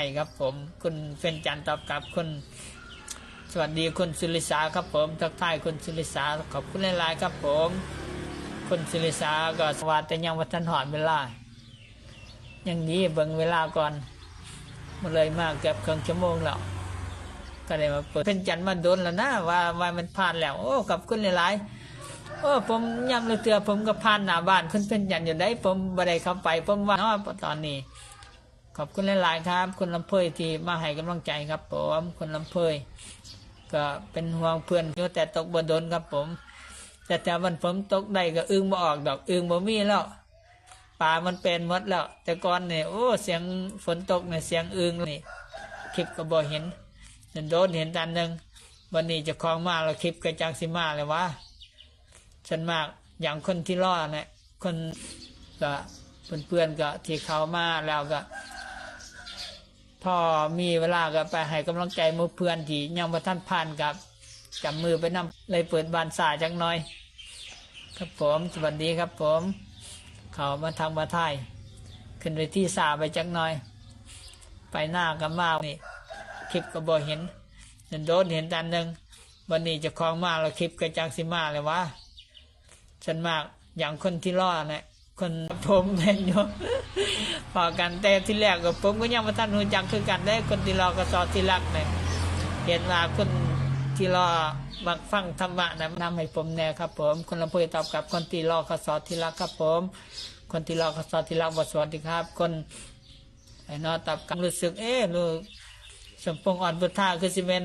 ใช่ครับผมคุณเฟนจันตอบกลับคุณสวัสดีคุณสุริสาครับผมทักทายคุณสุริสาขอบคุณหลายๆครับผม คุณสุริสาก็สวัสดีแต่ยังวัฒนหอนเวลาอย่างนี้เบิ่งเวลาก่อนมาเลยมากเกือบครึ่งชั่วโมงแล้วก็เลยมาเปิดเป็นจันมาโดนแล้วนะว่าว่ามันผ่านแล้ว โอ้ขอบคุณหลายๆโอ้ผมยังเลยเตือผมก็ผ่านหน้าบ้านคุณเป็นจันอยู่ได้ผมบ่ได้เข้าไปผมว่าเนาะตอนนี้ ขอบคุณหลาย ๆ ครับ คุณลำเพยที่มาให้กำลังใจครับผมคุณลำเพยก็เป็นห่วงเพื่อนอยู่แต่ตกบนโดนครับผม แต่แต่วันผมตกได้ก็อึ้งบ่ออกดอกอึ้งบ่มีแล้วป่ามันเป็นหมดแล้ว แต่ก่อนเนี่ยโอ้เสียงฝนตกเนี่ยเสียงอึ้งนี่คลิปก็บ่เห็นโดนเห็นตันหนึ่งวันนี้จะคลองมาแล้วคลิปก็จังสิมาเลยวะฉันมากอย่างคนที่รอดเนี่ยคนก็เพื่อนๆก็ที่เขามาแล้วก็ พอมีเวลาก็ไปให้กำลังใจมือเพื่อนที่ยังมาท่านผ่านกับจับมือไปนำเลยเปิดบานสาจักหน่อย ครับผมสวัสดีครับผม เขามาทางมาไทยขึ้นไปที่สาไปจักหน่อย ไปหน้ากับมานี่คลิปก็บอเห็นเดินโดนเห็นตันหนึ่งวันนี้จะคลองมาแล้วคลิปก็จังสิมาเลยวะฉันมากอย่างคนที่รอดเนี่ย คนผมแม่นอยู่พอกันแต่ที่แรกก็ผมก็ยังมาท่านหูจักคือกันได้คนที่รอก็สอที่รักเนี่ยเห็นว่าคนที่รอมักฟังธรรมะนะนำให้ผมแน่ครับผม คนละเพยตอบกับคนที่รอก็สอที่รักครับผม คนที่รอก็สอที่รักบทสวัสดีครับ คนไอ้นอตอบกับรู้สึกเอ๊ะรู้สมพงษ์อ่อนบุท่าคือสิเมน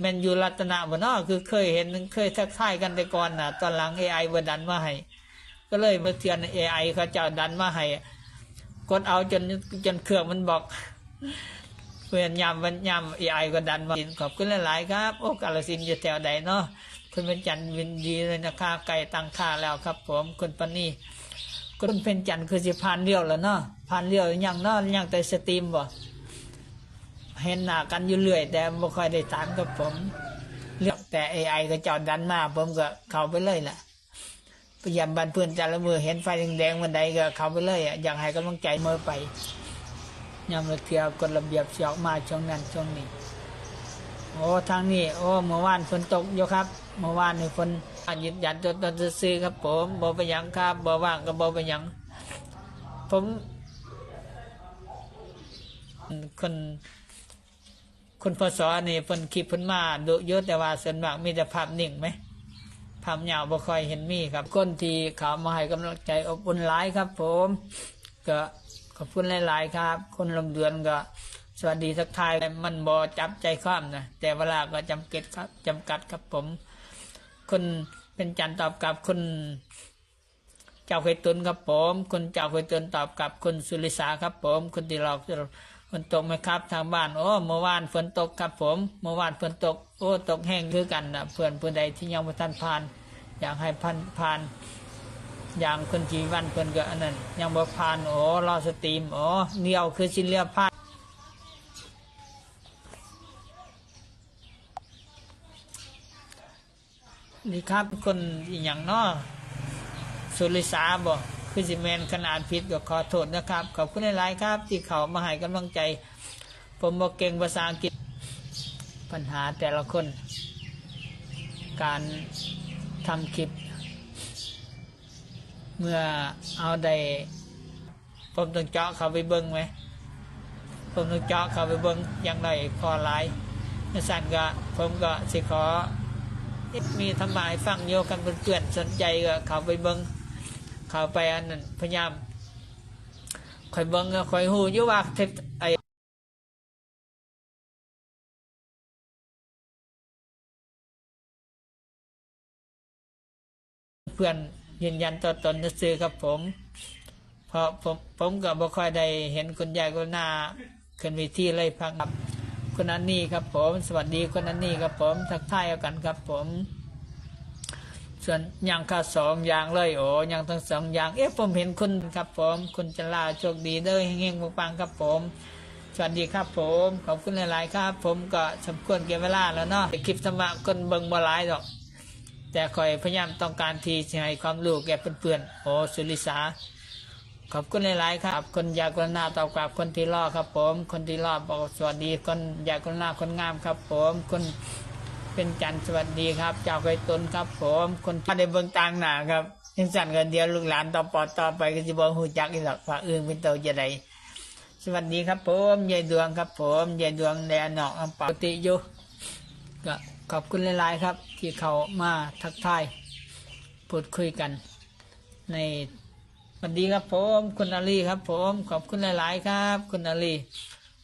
แมนยูรัตนะบ่นาะคือเคยเห็นเคยทักทายกันแต่ก่อนน่ะ ตอนหลังเอไอบดันมาให้ ก็เลยมาเทียนเอไอเขาเจ้าดันมาให้กดเอาจนจนเครื่องมันบอกเพื่อนยำมันยำเอไอก็ดันมาขอบคุณหลายๆครับ โอ้กาลสินธุ์อยู่แถวใดเนาะคุณเป็นจันวินดีเลยนะคะไก่ตังค่าแล้วครับ ผมคุณปนีคุณเป็นจันคือสิพานเลี้ยวแล้วเนาะพานเลี้ยวยังเนาะยังแต่สตรีมบ่เห็นหน้ากันอยู่เรื่อย แต่ไม่ค่อยได้ตามกับผมเรื่องแต่เอไอก็จ้าดันมาผมก็เข้าไปเลยแหละ พยายามบันเพื่อนแต่ละมือเห็นไฟแดงๆมันใดก็เข้าไปเลยอะอยากให้กำลังใจเมื่อไปยามเราเที่ยวกฎระเบียบเสียออกมาช่วงนั้นช่วงนี้โอ้ทางนี้โอ้เมื่อวานฝนตกอยู่ครับเมื่อวานนี่ฝนยืนยันตัวตนซื้อครับผมบอไปยังครับบอว่างก็บอไปยังผมคนคนพศนี่เพิ่นคลิปเพิ่นมาดูเยอะแต่ว่าส่วนมากมีแต่ภาพนิ่งไหม ภาพยาบ่ค่อยเห็นมีครับคนที่เขามาให้กำลังใจอบอุ่นหลายครับ ผม ก็ขอบคุณหลายๆครับ คนลำเดือนก็ สวัสดีทักทายมันบ่จับใจความนะแต่เวลาก็จำเกตครับจำกัดครับผม คนเป็นจันตอบกับคนเจ้าเคยตุนครับผม คนเจ้าเคยตุนตอบกับคนสุริสาครับผม คนที่หลอก ฝนตกไหมครับทางบ้านโอ้เมื่อวานฝนตกครับผมเมื่อวานฝนตกโอ้ตกแห้งคือกันนะเพื่อนเพื่อนใดที่ยังไม่ทันผ่าน อยากให้พันผ่าน อย่างคนจีวันเพื่อนก็อันนั้นยังบ่ผ่านโอ้รอสตรีมโอ้เดียวคือชิ้นเลียผ่านนี่ครับคนอีหย่างเนาะสุริสาบอก คือสิแมนขนาดผิดก็ขอโทษนะครับ ขอบคุณหลายๆครับ ที่เขามาให้กำลังใจ ผมบอกเก่งภาษาอังกฤษ ปัญหาแต่ละคน การทำคลิป เมื่อเอาได้ผมต้องเจาะเขาไปเบิ้งไหมผมต้องเจาะเขาไปเบิ้งอยังไงพอไลน์ในสั่นก็ผมก็สิขอมีทำหมายฟังโยกันเพื่อนๆสนใจก็เขาไปเบิ้ง เขาไปอันนั้นพยายามคอยเบิงคอยหูอยู่ว่าเทปไอเพื่อนยืนยันตัวตนซื้อครับผมเพราะผมผมก็บ่ค่อยได้เห็นคุณยายคุณนาขึ้นเวทีเลยพังครับคนนั้นนี่ครับผม สวัสดีคนนั้นนี่ครับผมทักทายกันครับผม ส่วนอย่างข้าสองอย่างเลยโอ้ยังทั้งสองอย่างเอ๊ะผมเห็นคุณครับผมคุณจะลาโชคดีเด้อเฮงๆปังๆครับผมสวัสดีครับผมขอบคุณหลายๆครับ ผมก็สมควรเก็บเวลาแล้วเนาะคลิปธรรมะคนเบิ่งบ่หลายดอก แต่คอยพยายามต้องการที่จะให้ความรู้แก่เพื่อนๆโอ้สุริสาขอบคุณหลายๆครับ คนอยากกรุณาตอบกลับคนที่รอครับผม คนที่รอบอกสวัสดีคนอยากกรุณาคนงามครับผมคน เป็นจันทร์สวัสดีครับ เจ้าไก่ตนครับ ผมคนที่ได้เบิ่งต่างหนาครับยังสั่นกันเดียวลูกหลานต่อปอดต่อไปก็จะบอกหูจักอีหรอกว่าอื่นเป็นตัวจะไดสวัสดีครับ ผมยายดวงครับ ผมยายดวงแดนนอกอังปากติอยู่ก็ขอบคุณหลายๆครับ ที่เขามาทักทายพูดคุยกัน ในสวัสดีครับผมคุณอาลีครับ ผมขอบคุณหลาย ๆ ครับ คุณอาลี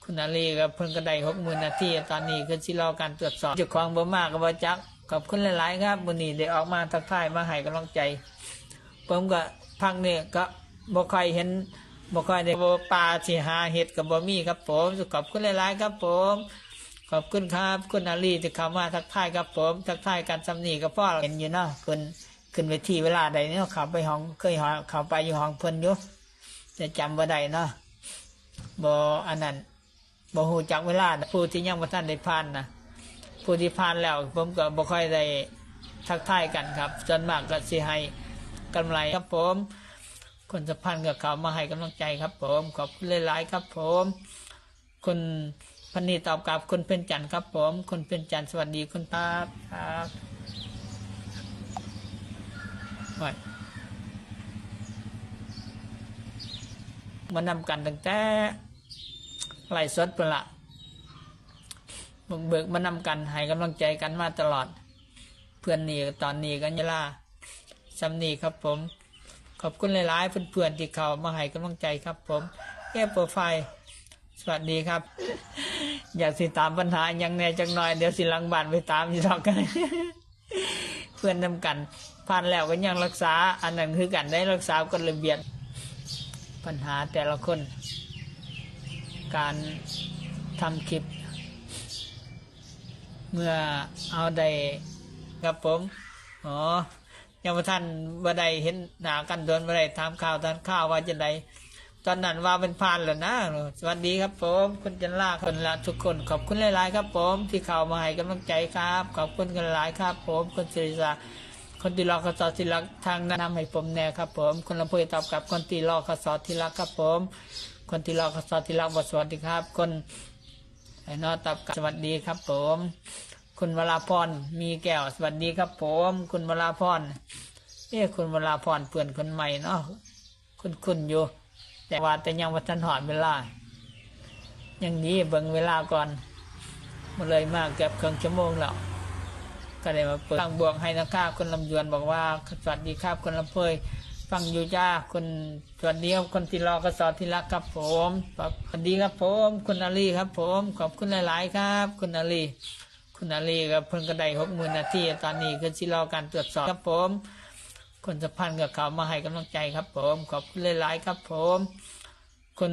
คุณอาลีกับเพิ่นกระไดหกหมื่นนาทีตอนนี้ก็ชิรอการตรวจสอบจ้าของบ่มากกับบ่จักขอบคุณหลาย ๆ ครับวันนี้ได้ออกมาทักทายมาให้กำลังใจ ผมก็พักเนี่ยก็บ่ค่อยเห็นบ่ค่อยได้บ่ปลาสิหาเห็ดกับบ่มีครับผมขอบคุณหลาย ๆ ครับผมขอบคุณครับคุณอาลีที่เข้ามาทักทายครับผมทักทายกันสำนีกับพ่อเห็นอยู่เนาะเพิ่นขึ้นเวทีเวลาใดเนี่ยเขาไปห้องเคยหอเขาไปอยู่ห้องเพิ่นอยู่แต่จำบ่ได้เนาะบ่อันนั้น บ่ฮู้จักเวลาผู้ที่ยังบ่ทันได้ผ่านนะผู้ที่ผ่านแล้วผมก็บ่ค่อยได้ทักทายกันครับส่วนมากก็สิให้กำไรครับผม คนสะพานกับเขามาให้กำลังใจครับผม ขอบคุณหลายๆครับผมคุณพันนีตอบกลับคุณเป็นจันทร์ครับผมคุณเป็นจันทร์สวัสดีคุณครับครับว้มานำกันตั้งแต่ ไล่สดเปละเบิกเบิกมานำกันให้กำลังใจกันมาตลอด เพื่อนนี่ตอนนี้กันยะลาสำนีครับผม ขอบคุณหลายๆเพื่อนๆที่เขามาให้กำลังใจครับผมแก้โปรไฟสวัสดีครับ อยากสิตามปัญหายังแน่จังหน่อยเดี๋ยวสิหลังบานไปตามยี่ทอกกัน เพื่อนนำกันผ่านแล้วก็ยังรักษา อันนั้นคือกันได้รักษากฎระเบียบปัญหาแต่ละคน การทำคลิป เมื่อเอาได้ครับผม อ๋อ ยังมท่านบ่ได้เห็นหนากันโดนบ่ได้ถามข่าวทานข้าวว่าจะได้ตอนนั้นว่าเป็นพานแล้วนะ สวัสดีครับผม คุณจันลาคนละทุกคน ขอบคุณหลายๆครับผม ที่เข้ามาให้กำลังใจครับ ขอบคุณกันหลายครับ ผมคุณศิริษาคนที่รอขสอที่รักทางแนะนำให้ผมแน่ครับผมคนละพูดตอบกับคนที่รอขสอที่รักครับผม คนที่รอขสอที่รักบทสวัสดีครับ คนไอ้นอตับสวัสดีครับผม คุณวราพรมีแก้วสวัสดีครับผม คุณวราพรเอ้คุณวราพรเพื่อนคนใหม่เนาะคุณคุณอยู่ แต่ว่าแต่ยังวัทันหอดเวลา ยังนี้เบิ่งเวลาก่อนมาเลยมากเกือบครึ่งชั่วโมงแล้วก็เลยมาเปิดฟังบวกให้นะครับคุณลำยวนบอกว่าสวัสดีครับคุณลำเพย ฟังอยู่จ้าคุณสวัสดีครับคนที่รอกระสอบที่รักครับผมสวัสดีครับผม คุณอาลีครับ ผม ขอบคุณหลาย ๆ ครับ คุณอาลีคุณอาลีกับเพิ่นกระไดหกหมื่นนาทีตอนนี้คือที่รอการตรวจสอบครับผมคนสะพานกับเขามาให้กำลังใจครับ ผม ขอบคุณหลาย ๆ ครับ ผมคุณ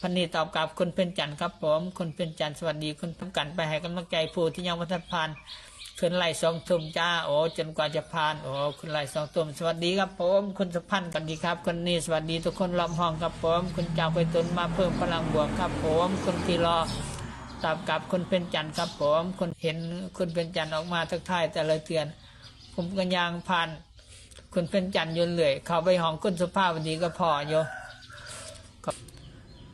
พันนีตอบกลับคุณเป็นจันทร์ครับ ผมคุณเป็นจันทร์สวัสดีคุณทำกันไปให้กำลังใจผู้ที่ยังวัฒนผ่าน ขึ้นไล่สองทุ่มจ้าโอ้จนกว่าจะผ่านโอ้คุณไล่สองทุ่มสวัสดีครับผมคุณสะพันกันดีครับคนนี้สวัสดีทุกคนล้อมห้องครับผมคุณเจ้าไปตุนมาเพิ่มพลังบวกครับผมคุณที่รอตอบกลับคุณเป็นจันทร์ครับผมคุณเห็นคุณเป็นจันทร์ออกมาทักทายแต่ละเตือน ผมก็ยางผ่านคุณเป็นจันทร์ยนต์เลยเขาไปห้องคุณสุภาพวันดีก็พอโย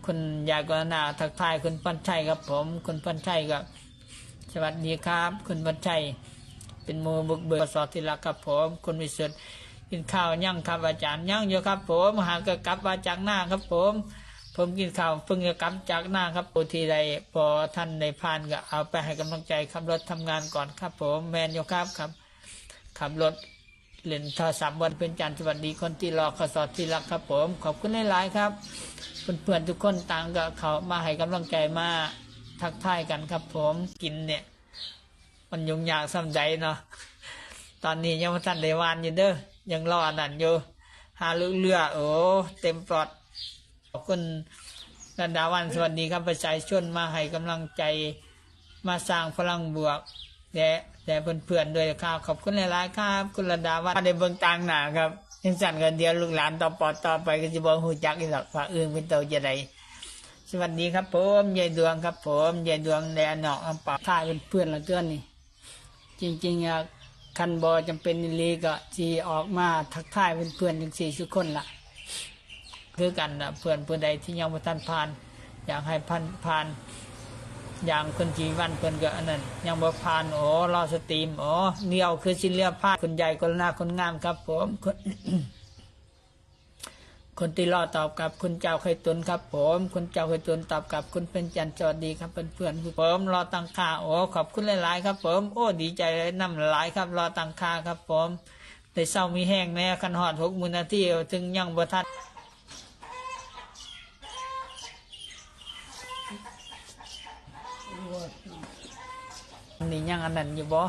คุณยากรนาทักทายคุณปัญชัยครับผม คุณปัญชัยครับ วัสดีครับ คุณปัญชัย เป็นหมูบุกเบิกสอที่รักครับผมคุณวิสุทธิ์กินข้าวยั่งครับอาจารย์ยั่งอยู่ครับ ผมหากกลับมาจากหน้าครับ ผม ผมกินข้าวเพิ่งจะกลับจากหน้าครับปูทีใดพอท่านในพานก็เอาไปให้กำลังใจขับรถทำงานก่อนครับ ผมแมนโยครับครับขับรถเล่นทรศัพท์วันเป็นจันทร์สวัสดีคนที่รอขอสอดที่รักครับ ผม ขอบคุณหลายๆครับเพื่อนๆทุกคนต่างก็เขามาให้กำลังใจมา ทักทายกันครับผมกินเนี่ย มันยุ่งยากสำใจเนาะตอนนี้ยังม่ทันได้วานอยู่เด้อยังรออันนั่นอยู่หาเรือเรือโอ้เต็มปลอดขอบคุณรันดาวันสวัสดีครับประชาชนมาให้กำลังใจมาสร้างพลังบวกและแต่เพื่อนๆด้วยครับขอบคุณหลายๆครับ คุณรันดาวันได้เบิ่งต่างหนาครับยังสั่นกันเดียวลูกหลานต่อปอต่อไปก็จะบอกหูจักอีหรอกว่าอื่นเป็นตัวจะได สวัสดีครับผมยายดวงครับผมยายดวงแดนนอกอังปาท่ายเป็นเพื่อนละเตือนนี่ จริงๆอะคันบอจำเป็นลีก็ที่ออกมาทักทายเป็นเพื่อนถึงสี่สิบคนละคือกันนะเพื่อนผู้ใดที่ยังบ่ทันผ่าน อยากให้พันผ่านอย่างคนจีวันเพิ่อนก็อันนั้นยังบ่ผ่านโอ้รอสตรีมโอ๋อเดียวคือสิเลียผ่านคนใหญ่คนหน้าคนงามครับผม คนที่รอตอบกับคุณเจ้าเคยตุนครับ ผมคุณเจ้าเคยตุนตอบกับคุณเป็นจันทร์จอดดีครับเพื่อนๆผมรอตังค่าโอ้ขอบคุณหลายๆครับผมโอ้ดีใจเลยน้ำหลายครับ รอตังค่าครับผมแต่เศร้ามีแห้งแน่คันหอดหกมือนาทีถึงยังบ่ทันนี่ยังอันนั้นอยู่บ่